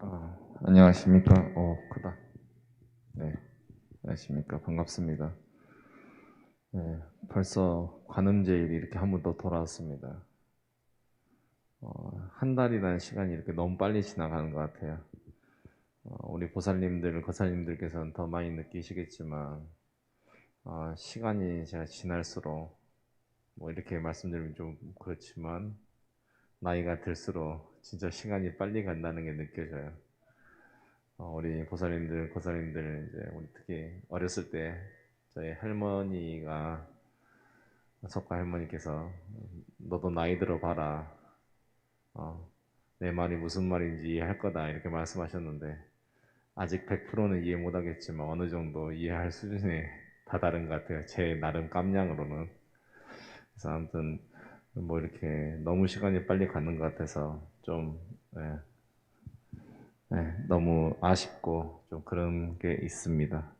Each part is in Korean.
아, 안녕하십니까? 어, 크다. 네, 안녕하십니까? 반갑습니다. 네, 벌써 관음제일이 이렇게 한 번 더 돌아왔습니다. 어, 한 달이라는 시간이 이렇게 너무 빨리 지나가는 것 같아요. 어, 우리 보살님들, 거살님들께서는 더 많이 느끼시겠지만, 어, 시간이 제가 지날수록, 뭐 이렇게 말씀드리면 좀 그렇지만, 나이가 들수록 진짜 시간이 빨리 간다는 게 느껴져요. 어, 우리 보살님들, 고살님들, 이제 우리 특히 어렸을 때 저희 할머니가 석가 할머니께서 너도 나이 들어 봐라. 어, 내 말이 무슨 말인지 이해할 거다 이렇게 말씀하셨는데 아직 100%는 이해 못하겠지만 어느 정도 이해할 수준에 다다른 것 같아요. 제 나름 깜냥으로는. 그래서 아무튼 뭐 이렇게 너무 시간이 빨리 가는 것 같아서 좀 예, 예, 너무 아쉽고 좀 그런 게 있습니다.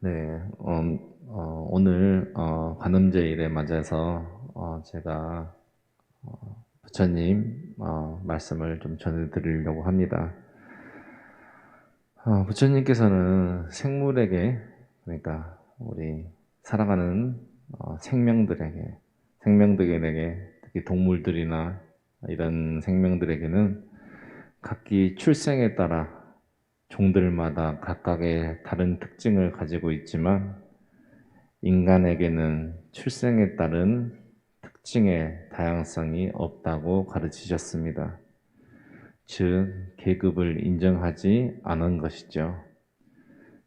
네, 어, 어, 오늘 어, 관음제일에 맞아서 어, 제가 어, 부처님 어, 말씀을 좀 전해드리려고 합니다. 어, 부처님께서는 생물에게 그러니까 우리 살아가는 어, 생명들에게 생명들에게 특히 동물들이나 이런 생명들에게는 각기 출생에 따라 종들마다 각각의 다른 특징을 가지고 있지만 인간에게는 출생에 따른 특징의 다양성이 없다고 가르치셨습니다. 즉, 계급을 인정하지 않은 것이죠.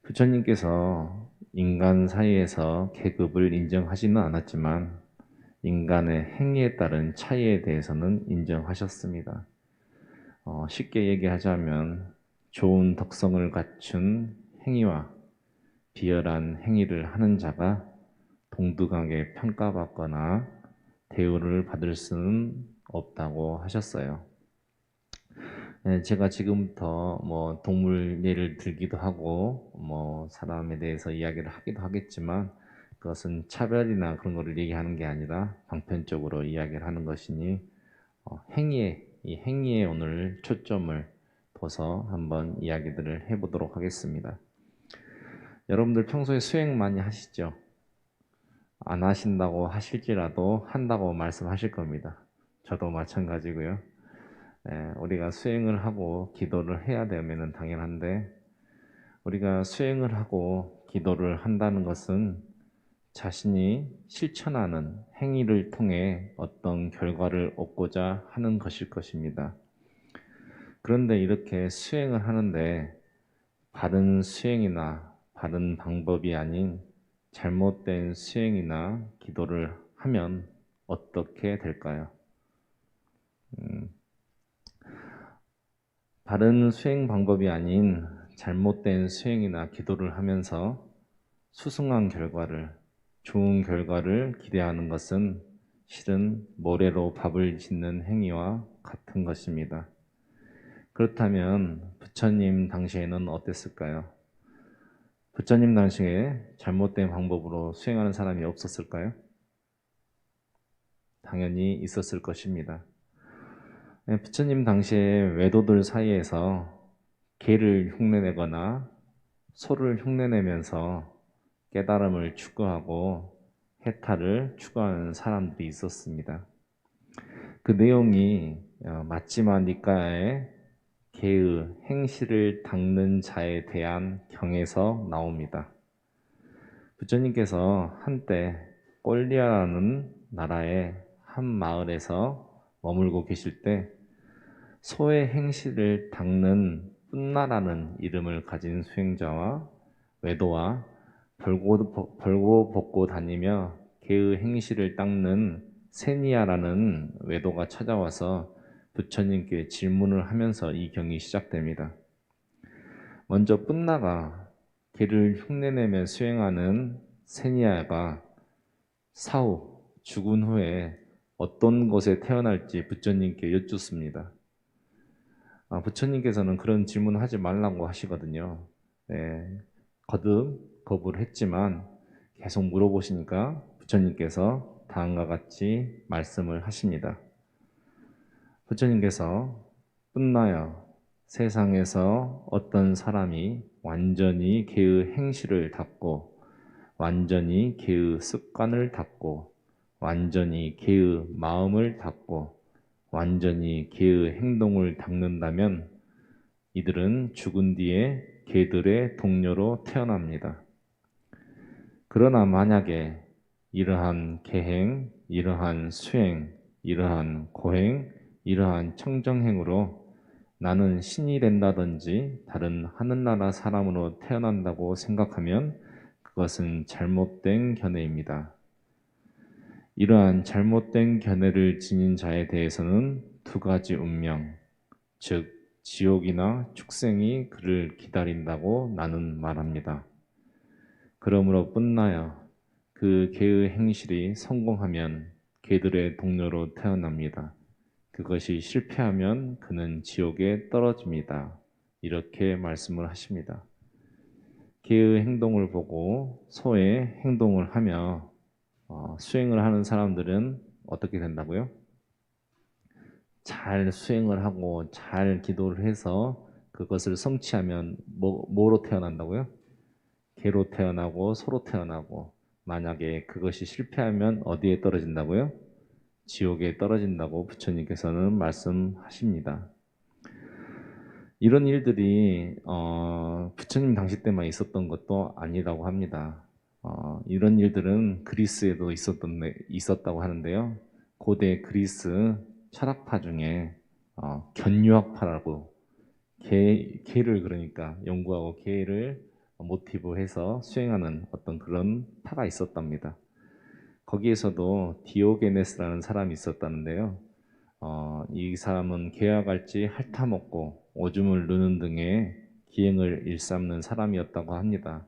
부처님께서 인간 사이에서 계급을 인정하지는 않았지만 인간의 행위에 따른 차이에 대해서는 인정하셨습니다. 어, 쉽게 얘기하자면 좋은 덕성을 갖춘 행위와 비열한 행위를 하는 자가 동등하게 평가받거나 대우를 받을 수는 없다고 하셨어요. 네, 제가 지금부터 뭐 동물 예를 들기도 하고 뭐 사람에 대해서 이야기를 하기도 하겠지만 그것은 차별이나 그런 것을 얘기하는 게 아니라 방편적으로 이야기를 하는 것이니 어, 행위에 이 행위에 오늘 초점을 둬서 한번 이야기들을 해보도록 하겠습니다. 여러분들 평소에 수행 많이 하시죠? 안 하신다고 하실지라도 한다고 말씀하실 겁니다. 저도 마찬가지고요. 예, 우리가 수행을 하고 기도를 해야 되면 당연한데 우리가 수행을 하고 기도를 한다는 것은 자신이 실천하는 행위를 통해 어떤 결과를 얻고자 하는 것일 것입니다. 그런데 이렇게 수행을 하는데 바른 수행이나 바른 방법이 아닌 잘못된 수행이나 기도를 하면 어떻게 될까요? 음, 바른 수행 방법이 아닌 잘못된 수행이나 기도를 하면서 수승한 결과를 좋은 결과를 기대하는 것은 실은 모래로 밥을 짓는 행위와 같은 것입니다. 그렇다면 부처님 당시에는 어땠을까요? 부처님 당시에 잘못된 방법으로 수행하는 사람이 없었을까요? 당연히 있었을 것입니다. 네, 부처님 당시에 외도들 사이에서 개를 흉내내거나 소를 흉내내면서 깨달음을 추구하고 해탈을 추구하는 사람들이 있었습니다. 그 내용이 어, 마치마 니까의 개의 행실을 닦는 자에 대한 경에서 나옵니다. 부처님께서 한때 꼴리아라는 나라의 한 마을에서 머물고 계실 때 소의 행실을 닦는 뿐나라는 이름을 가진 수행자와 외도와 벌고, 벌고 벗고 다니며 개의 행실을 닦는 세니아라는 외도가 찾아와서 부처님께 질문을 하면서 이 경이 시작됩니다. 먼저 뿐나가 개를 흉내내며 수행하는 세니아가 사후 죽은 후에 어떤 곳에 태어날지 부처님께 여쭙습니다. 아, 부처님께서는 그런 질문을 하지 말라고 하시거든요. 네, 거듭 거부를 했지만 계속 물어보시니까 부처님께서 다음과 같이 말씀을 하십니다. 부처님께서 뿐나여 세상에서 어떤 사람이 완전히 개의 행실을 닦고 완전히 개의 습관을 닦고 완전히 개의 마음을 닦고 완전히 개의 행동을 닦는다면 이들은 죽은 뒤에 개들의 동료로 태어납니다. 그러나 만약에 이러한 계행, 이러한 수행, 이러한 고행, 이러한 청정행으로 나는 신이 된다든지 다른 하늘나라 사람으로 태어난다고 생각하면 그것은 잘못된 견해입니다. 이러한 잘못된 견해를 지닌 자에 대해서는 두 가지 운명, 즉 지옥이나 축생이 그를 기다린다고 나는 말합니다. 그러므로 끝나여 그 개의 행실이 성공하면 개들의 동료로 태어납니다. 그것이 실패하면 그는 지옥에 떨어집니다. 이렇게 말씀을 하십니다. 개의 행동을 보고 소의 행동을 하며 어, 수행을 하는 사람들은 어떻게 된다고요? 잘 수행을 하고 잘 기도를 해서 그것을 성취하면 뭐, 뭐로 태어난다고요? 개로 태어나고 소로 태어나고 만약에 그것이 실패하면 어디에 떨어진다고요? 지옥에 떨어진다고 부처님께서는 말씀하십니다. 이런 일들이 어, 부처님 당시 때만 있었던 것도 아니라고 합니다. 어, 이런 일들은 그리스에도 있었던 있었다고 하는데요. 고대 그리스 철학파 중에 어, 견유학파라고 개, 개를 그러니까 연구하고 개를 모티브 해서 수행하는 어떤 그런 파가 있었답니다. 거기에서도 디오게네스라는 사람이 있었다는데요. 어, 이 사람은 개와 같이 핥아먹고 오줌을 누는 등의 기행을 일삼는 사람이었다고 합니다.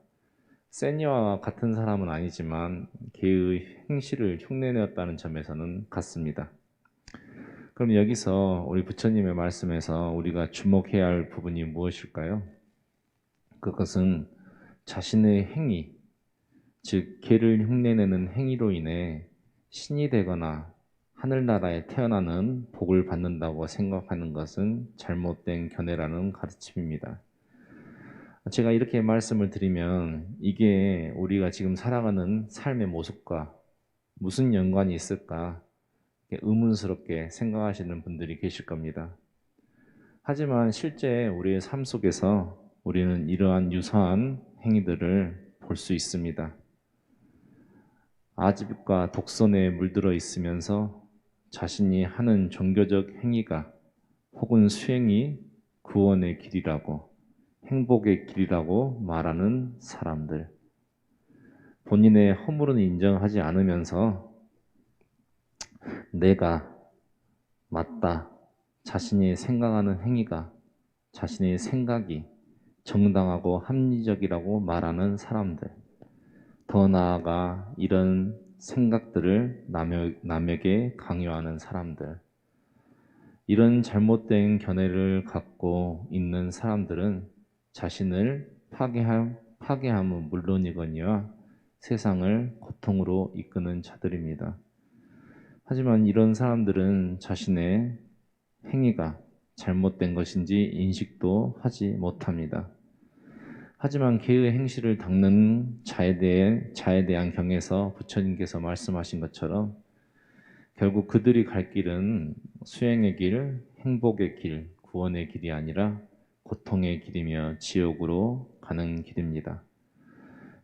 세니와 같은 사람은 아니지만 개의 행실을 흉내내었다는 점에서는 같습니다. 그럼 여기서 우리 부처님의 말씀에서 우리가 주목해야 할 부분이 무엇일까요? 그것은 자신의 행위, 즉 개를 흉내내는 행위로 인해 신이 되거나 하늘나라에 태어나는 복을 받는다고 생각하는 것은 잘못된 견해라는 가르침입니다. 제가 이렇게 말씀을 드리면 이게 우리가 지금 살아가는 삶의 모습과 무슨 연관이 있을까 의문스럽게 생각하시는 분들이 계실 겁니다. 하지만 실제 우리의 삶 속에서 우리는 이러한 유사한 행위들을 볼 수 있습니다. 아집과 독선에 물들어 있으면서 자신이 하는 종교적 행위가 혹은 수행이 구원의 길이라고 행복의 길이라고 말하는 사람들. 본인의 허물은 인정하지 않으면서 내가 맞다. 자신이 생각하는 행위가 자신의 생각이 정당하고 합리적이라고 말하는 사람들. 더 나아가 이런 생각들을 남의, 남에게 강요하는 사람들. 이런 잘못된 견해를 갖고 있는 사람들은 자신을 파괴함, 파괴함은 물론이거니와 세상을 고통으로 이끄는 자들입니다. 하지만 이런 사람들은 자신의 행위가 잘못된 것인지 인식도 하지 못합니다. 하지만 개의 행실을 닦는 자에 대해 자에 대한 경에서 부처님께서 말씀하신 것처럼 결국 그들이 갈 길은 수행의 길, 행복의 길, 구원의 길이 아니라 고통의 길이며 지옥으로 가는 길입니다.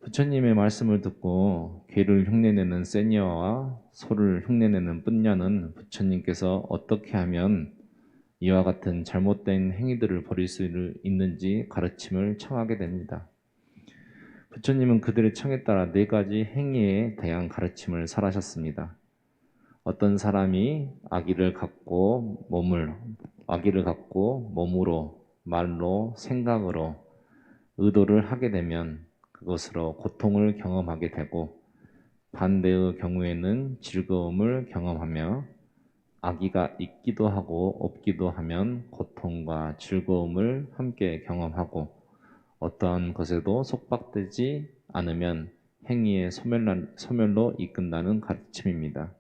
부처님의 말씀을 듣고 개를 흉내내는 세니어와 소를 흉내내는 뿔녀는 부처님께서 어떻게 하면 이와 같은 잘못된 행위들을 벌일 수 있는지 가르침을 청하게 됩니다. 부처님은 그들의 청에 따라 네 가지 행위에 대한 가르침을 설하셨습니다. 어떤 사람이 아기를 갖고 몸을 아기를 갖고 몸으로 말로, 생각으로 의도를 하게 되면 그것으로 고통을 경험하게 되고 반대의 경우에는 즐거움을 경험하며 아기가 있기도 하고 없기도 하면 고통과 즐거움을 함께 경험하고 어떠한 것에도 속박되지 않으면 행위의 소멸로 이끈다는 가르침입니다.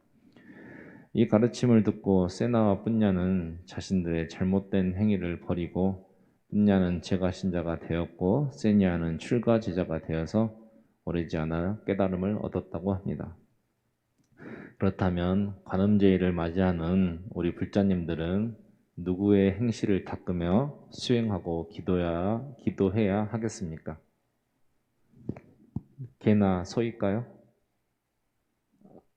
이 가르침을 듣고 세나와 뿐냐는 자신들의 잘못된 행위를 버리고 빈냐는 제가 신자가 되었고 세니아는 출가 제자가 되어서 오래지 않아 깨달음을 얻었다고 합니다. 그렇다면 관음제의를 맞이하는 우리 불자님들은 누구의 행실을 닦으며 수행하고 기도야 기도해야 하겠습니까? 개나 소일까요?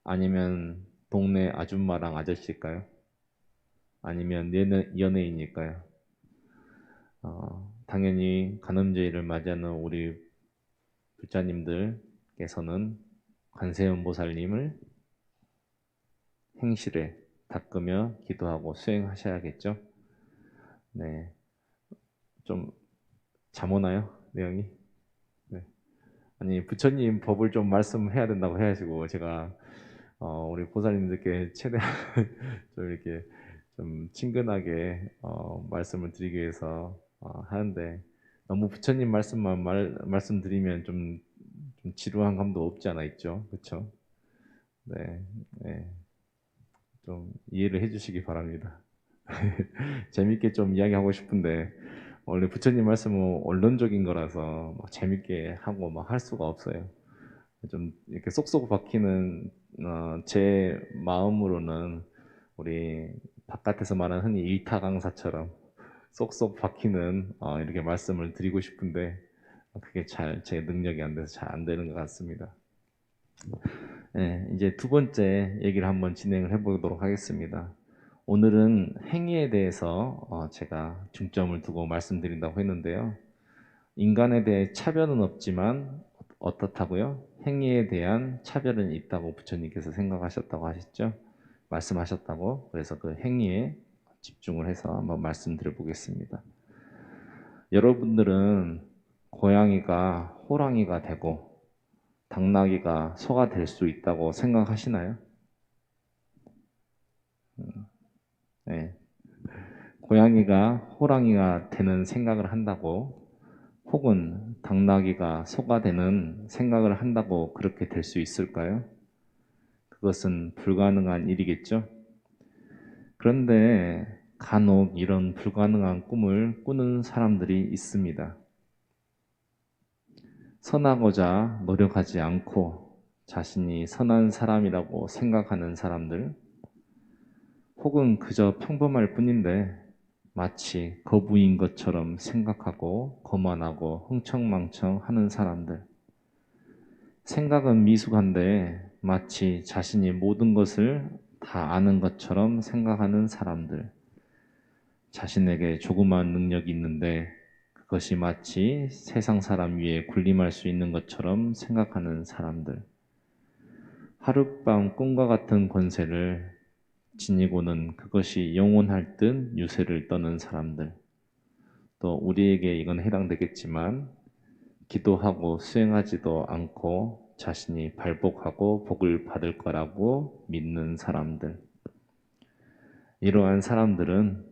아니면 동네 아줌마랑 아저씨일까요? 아니면 연예, 연예인일까요? 어, 당연히 간음제의를 맞이하는 우리 불자님들께서는 관세음보살님을 행실에 닦으며 기도하고 수행하셔야겠죠. 네, 좀 잠오나요 내용이? 네. 아니 부처님 법을 좀 말씀해야 된다고 해가지고 제가 어, 우리 보살님들께 최대한 좀 이렇게 좀 친근하게 어, 말씀을 드리기 위해서 어, 하는데 너무 부처님 말씀만 말, 말씀드리면 좀, 좀 지루한 감도 없지 않아 있죠, 그렇죠? 네, 네, 좀 이해를 해주시기 바랍니다. 재밌게 좀 이야기하고 싶은데 원래 부처님 말씀은 원론적인 거라서 막 재밌게 하고 막 할 수가 없어요. 좀 이렇게 쏙쏙 박히는 어, 제 마음으로는 우리 바깥에서 말하는 흔히 일타 강사처럼 쏙쏙 박히는 어, 이렇게 말씀을 드리고 싶은데 그게 잘 제 능력이 안 돼서 잘 안 되는 것 같습니다. 네, 이제 두 번째 얘기를 한번 진행을 해보도록 하겠습니다. 오늘은 행위에 대해서 어, 제가 중점을 두고 말씀드린다고 했는데요. 인간에 대해 차별은 없지만 어떻다고요? 행위에 대한 차별은 있다고 부처님께서 생각하셨다고 하셨죠? 말씀하셨다고 그래서 그 행위에 집중을 해서 한번 말씀드려 보겠습니다. 여러분들은 고양이가 호랑이가 되고 당나귀가 소가 될 수 있다고 생각하시나요? 음, 네. 고양이가 호랑이가 되는 생각을 한다고 혹은 당나귀가 소가 되는 생각을 한다고 그렇게 될 수 있을까요? 그것은 불가능한 일이겠죠? 그런데 간혹 이런 불가능한 꿈을 꾸는 사람들이 있습니다. 선하고자 노력하지 않고 자신이 선한 사람이라고 생각하는 사람들, 혹은 그저 평범할 뿐인데 마치 거부인 것처럼 생각하고 거만하고 흥청망청 하는 사람들. 생각은 미숙한데 마치 자신이 모든 것을 다 아는 것처럼 생각하는 사람들. 자신에게 조그마한 능력이 있는데 그것이 마치 세상 사람 위에 군림할 수 있는 것처럼 생각하는 사람들. 하룻밤 꿈과 같은 권세를 지니고는 그것이 영원할 듯 유세를 떠는 사람들. 또 우리에게 이건 해당되겠지만 기도하고 수행하지도 않고 자신이 발복하고 복을 받을 거라고 믿는 사람들. 이러한 사람들은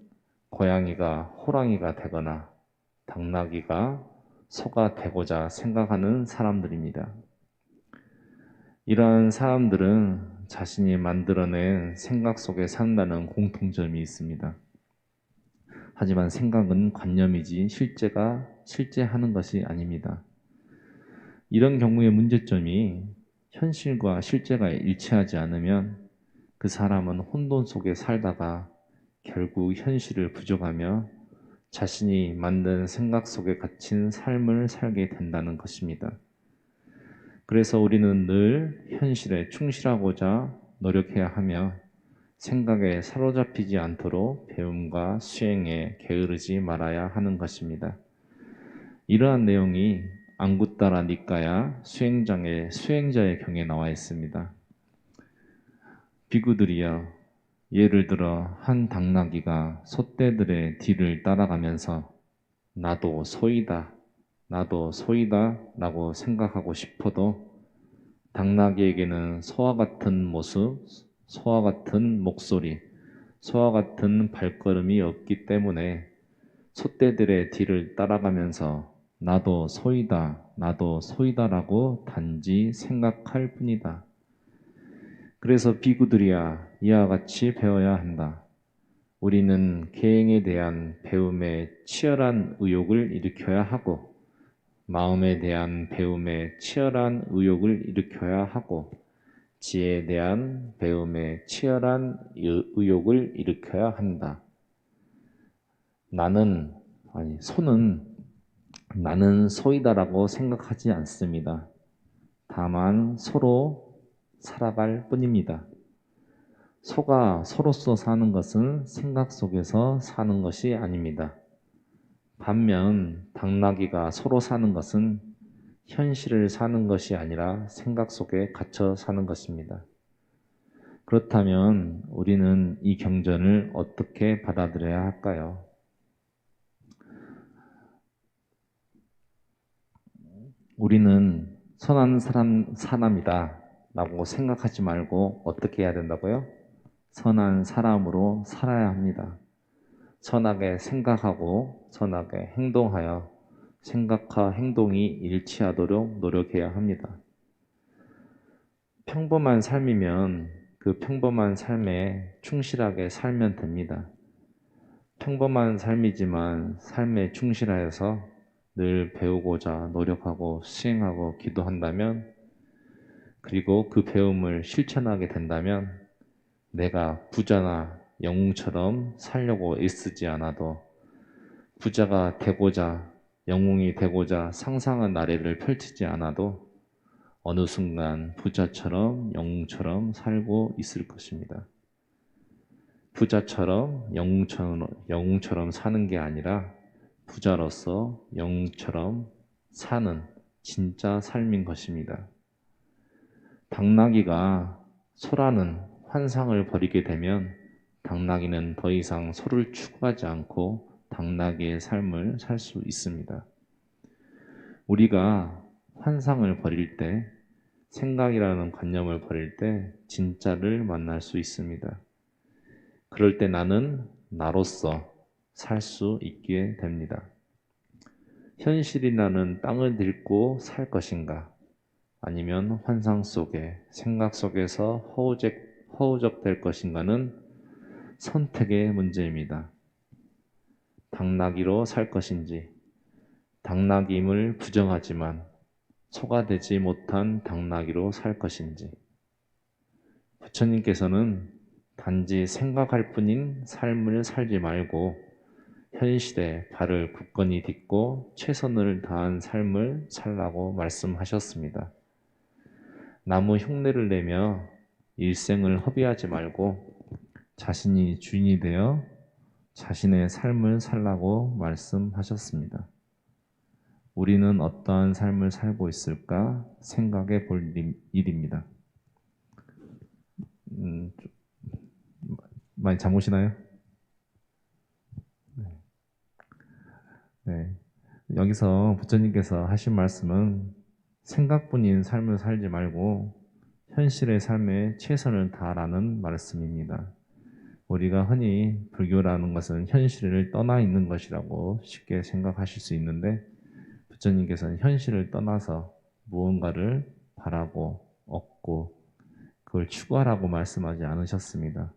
고양이가 호랑이가 되거나 당나귀가 소가 되고자 생각하는 사람들입니다. 이러한 사람들은 자신이 만들어낸 생각 속에 산다는 공통점이 있습니다. 하지만 생각은 관념이지 실제가 실제 하는 것이 아닙니다. 이런 경우의 문제점이 현실과 실제가 일치하지 않으면 그 사람은 혼돈 속에 살다가 결국 현실을 부족하며 자신이 만든 생각 속에 갇힌 삶을 살게 된다는 것입니다. 그래서 우리는 늘 현실에 충실하고자 노력해야 하며 생각에 사로잡히지 않도록 배움과 수행에 게으르지 말아야 하는 것입니다. 이러한 내용이 안구따라 니까야 수행장의 수행자의 경에 나와 있습니다. 비구들이여 예를 들어 한 당나귀가 소떼들의 뒤를 따라가면서 나도 소이다 나도 소이다 라고 생각하고 싶어도 당나귀에게는 소와 같은 모습, 소와 같은 목소리, 소와 같은 발걸음이 없기 때문에 소떼들의 뒤를 따라가면서 나도 소이다, 나도 소이다라고 단지 생각할 뿐이다. 그래서 비구들이야 이와 같이 배워야 한다. 우리는 계행에 대한 배움에 치열한 의욕을 일으켜야 하고 마음에 대한 배움에 치열한 의욕을 일으켜야 하고 지혜에 대한 배움에 치열한 의욕을 일으켜야 한다. 나는 아니 소는 나는 소이다라고 생각하지 않습니다. 다만 서로 살아갈 뿐입니다. 소가 소로서 사는 것은 생각 속에서 사는 것이 아닙니다. 반면 당나귀가 서로 사는 것은 현실을 사는 것이 아니라 생각 속에 갇혀 사는 것입니다. 그렇다면 우리는 이 경전을 어떻게 받아들여야 할까요? 우리는 선한 사람, 사람이다 라고 생각하지 말고 어떻게 해야 된다고요? 선한 사람으로 살아야 합니다. 선하게 생각하고 선하게 행동하여 생각과 행동이 일치하도록 노력해야 합니다. 평범한 삶이면 그 평범한 삶에 충실하게 살면 됩니다. 평범한 삶이지만 삶에 충실하여서 늘 배우고자 노력하고 수행하고 기도한다면 그리고 그 배움을 실천하게 된다면 내가 부자나 영웅처럼 살려고 애쓰지 않아도 부자가 되고자 영웅이 되고자 상상한 나래를 펼치지 않아도 어느 순간 부자처럼 영웅처럼 살고 있을 것입니다. 부자처럼 영웅처럼, 영웅처럼 사는 게 아니라 부자로서 영웅처럼 사는 진짜 삶인 것입니다. 당나귀가 소라는 환상을 버리게 되면 당나귀는 더 이상 소를 추구하지 않고 당나귀의 삶을 살 수 있습니다. 우리가 환상을 버릴 때, 생각이라는 관념을 버릴 때 진짜를 만날 수 있습니다. 그럴 때 나는 나로서 살 수 있게 됩니다. 현실이라는 땅을 딛고 살 것인가? 아니면 환상 속에, 생각 속에서 허우적 허우적될 것인가는 선택의 문제입니다. 당나귀로 살 것인지, 당나귀임을 부정하지만 소가 되지 못한 당나귀로 살 것인지, 부처님께서는 단지 생각할 뿐인 삶을 살지 말고 현실에 발을 굳건히 딛고 최선을 다한 삶을 살라고 말씀하셨습니다. 나무 흉내를 내며 일생을 허비하지 말고 자신이 주인이 되어 자신의 삶을 살라고 말씀하셨습니다. 우리는 어떠한 삶을 살고 있을까 생각해 볼 일입니다. 음, 많이 잠 오시나요? 네. 네. 여기서 부처님께서 하신 말씀은 생각뿐인 삶을 살지 말고 현실의 삶에 최선을 다하라는 말씀입니다. 우리가 흔히 불교라는 것은 현실을 떠나 있는 것이라고 쉽게 생각하실 수 있는데 부처님께서는 현실을 떠나서 무언가를 바라고 얻고 그걸 추구하라고 말씀하지 않으셨습니다.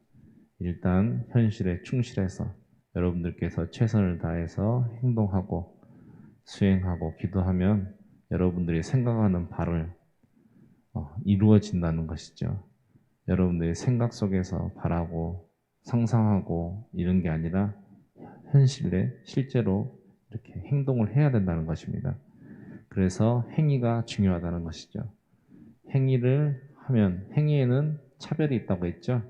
일단 현실에 충실해서 여러분들께서 최선을 다해서 행동하고 수행하고 기도하면 여러분들이 생각하는 바를 어, 이루어진다는 것이죠. 여러분들의 생각 속에서 바라고 상상하고 이런 게 아니라 현실에 실제로 이렇게 행동을 해야 된다는 것입니다. 그래서 행위가 중요하다는 것이죠. 행위를 하면 행위에는 차별이 있다고 했죠.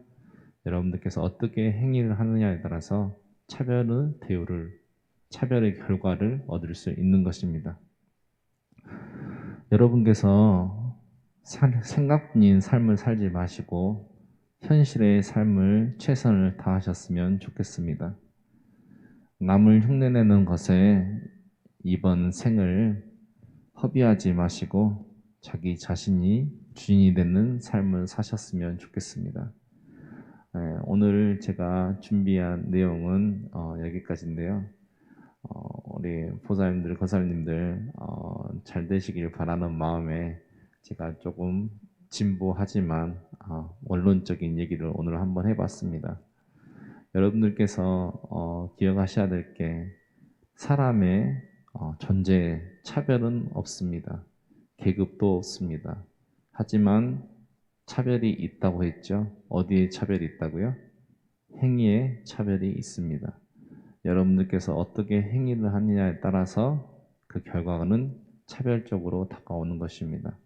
여러분들께서 어떻게 행위를 하느냐에 따라서 차별은 대우를 차별의 결과를 얻을 수 있는 것입니다. 여러분께서 생각뿐인 삶을 살지 마시고 현실의 삶을 최선을 다하셨으면 좋겠습니다. 남을 흉내내는 것에 이번 생을 허비하지 마시고 자기 자신이 주인이 되는 삶을 사셨으면 좋겠습니다. 네, 오늘 제가 준비한 내용은 어, 여기까지인데요. 어, 우리 보살님들, 거살님들 어, 잘 되시길 바라는 마음에 제가 조금 진보하지만 어, 원론적인 얘기를 오늘 한번 해봤습니다. 여러분들께서 어, 기억하셔야 될 게 사람의 어, 존재에 차별은 없습니다. 계급도 없습니다. 하지만 차별이 있다고 했죠. 어디에 차별이 있다고요? 행위에 차별이 있습니다. 여러분들께서 어떻게 행위를 하느냐에 따라서 그 결과는 차별적으로 다가오는 것입니다.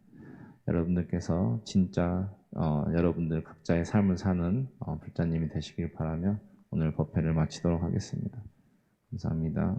여러분들께서 진짜 어, 여러분들 각자의 삶을 사는 어, 불자님이 되시길 바라며 오늘 법회를 마치도록 하겠습니다. 감사합니다.